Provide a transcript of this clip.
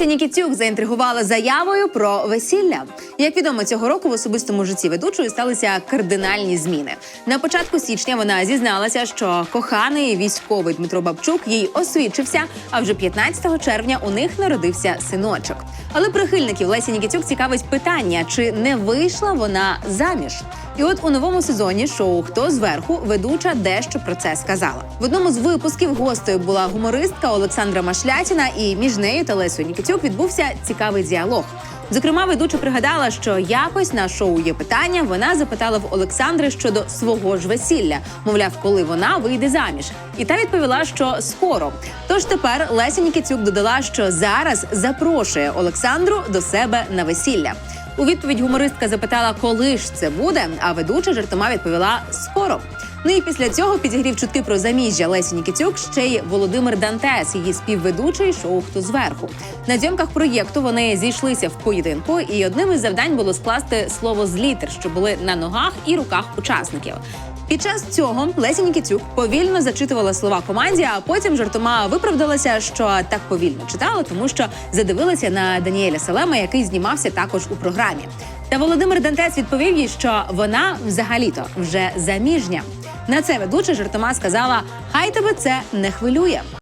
Леся Нікітюк заінтригувала заявою про весілля. Як відомо, цього року в особистому житті ведучої сталися кардинальні зміни. На початку січня вона зізналася, що коханий військовий Дмитро Бабчук їй освідчився. А вже 15 червня у них народився синочок. Але прихильників Лесі Нікітюк цікавить питання, чи не вийшла вона заміж. І от у новому сезоні шоу Хто зверху ведуча дещо про це сказала. В одному з випусків гостею була гумористка Олександра Машлятіна, і між нею та Лесою Нікітюк відбувся цікавий діалог. Зокрема, ведуча пригадала, що якось на шоу є питання. Вона запитала в Олександри щодо свого ж весілля, мовляв, коли вона вийде заміж. І та відповіла, що скоро. Тож тепер Леся Нікітюк додала, що зараз запрошує Олександру до себе на весілля. У відповідь гумористка запитала, коли ж це буде. А ведуча жартома відповіла скоро. Ну і після цього підігрів чутки про заміжжя Лесі Нікітюк ще й Володимир Дантес, її співведучий шоу Хто зверху. На зйомках проєкту вони зійшлися в поєдинку, і одним із завдань було скласти слово з літер, що були на ногах і руках учасників. Під час цього Леся Нікітюк повільно зачитувала слова команді, а потім жартома виправдалася, що так повільно читала, тому що задивилася на Даніеля Салема, який знімався також у програмі. Та Володимир Дантес відповів їй, що вона взагалі-то вже заміжня. На це ведуча жартома сказала: Хай тебе це не хвилює.